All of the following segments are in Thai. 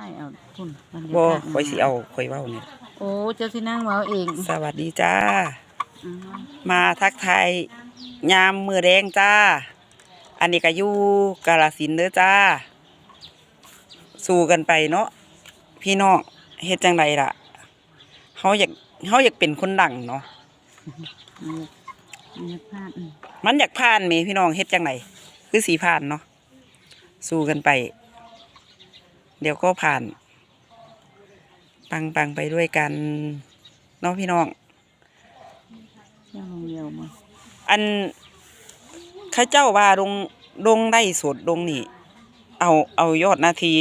ถ่ายเอาคุณบรรยากาศบ่ข่อยสิเอาข่อยเว้านี่โอ้เจ้าสินั่งเว้าเองสวัสดีจ้า อืมมาทักทายยามมือแรงจ้า อันนี้ก็อยู่กาลสินธุ์เด้อจ้า สู้กันไปเนาะพี่น้องเฮ็ดจังไดล่ะเฮาอยากเฮาอยากเป็นคนดังเนาะบรรยากาศอืมมันอยากผ่านแหมพี่น้องเฮ็ดจังไดคือสีผ่านเนาะสู้กันไป เดี๋ยวก็ผ่าน ปังปังๆไปด้วยกันเนาะพี่น้องเจ้าลงเดียวมาอันเข้าเจ้าว่าลงลงได้สดลงนี่ เอาเอายอดนาที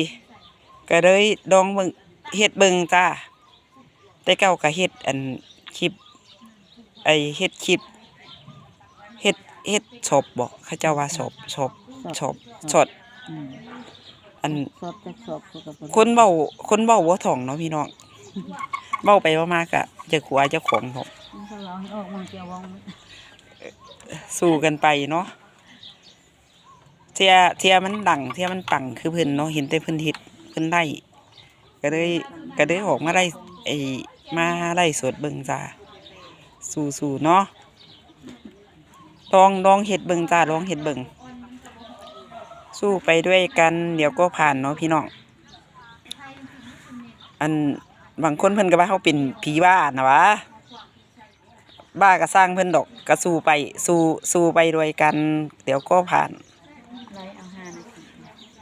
ก็เลยดองเบิ่งเฮ็ดเบิ่งจ้าแต่เก้าก็เฮ็ดอันคลิปไอเฮ็ดคลิปเฮ็ดเฮ็ดศพบ่เข้าเจ้าว่าศพศพศพสด อืมอันสอบจากสอบเขาก็บ่ได้คนเว้าคนเว้าบ่ถ่องเนาะพี่น้องเว้าไปเว่ามากะจะขัวเจ้าของผมมันก็ร้องให้ออกมาเกี่ยววองสู้กันไปเนาะเทียเทียมันดังเทียมันปังคือเพิ่นเนาะเห็นแต่เพิ่นเฮ็ดเพิ่นได้ก็เลยก็เลยออกมาได้ไอ้มาไล่สดเบิ่งจ้าสู้ๆเนาะลองลองเฮ็ดเบิ่งจ้าลองเฮ็ดเบิ่ง สู้ไปด้วยกันเดี๋ยวก็ผ่านเนาะพี่น้องอันบางคนเพิ่นก็ว่าเขาเป็นผีบ้านะวะบ้าก็สร้างเพิ่นดอกก็สู้ไปสู้สู้ไปด้วยกัน เดี๋ยวก็ผ่านไล่เอาห้านาที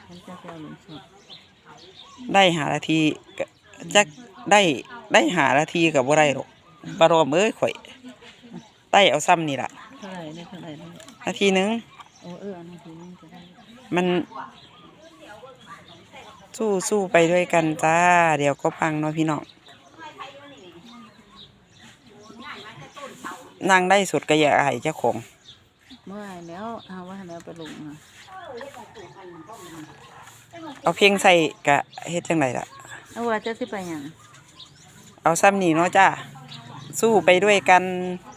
ฉันจะเอาลงสอบได้หานาทีก็จักได้ได้หานาทีกับบ่ได้หรอกบารอมเอ้ยข่อยได้เอาซ้ำนี่ล่ะเท่าไหร่ได้เท่าไหร่ได้นาทีหนึง โอ้เออเอานาทีนึงจะได้ มันสู้สู้ไปด้วยกันจ้า เดี๋ยวก็พังเนาะพี่น้องนั่งได้สุดก็อย่าอายเจ้าของเมื่อไหร่แล้วเอาว่าแล้วไปลงมาเอาเพลงใส่กะเฮ็ดจังไดล่ะเอาว่าเจ้าสิไปหยังเอาซ้ำนี่เนาะจ้าสู้ไปด้วยกันเ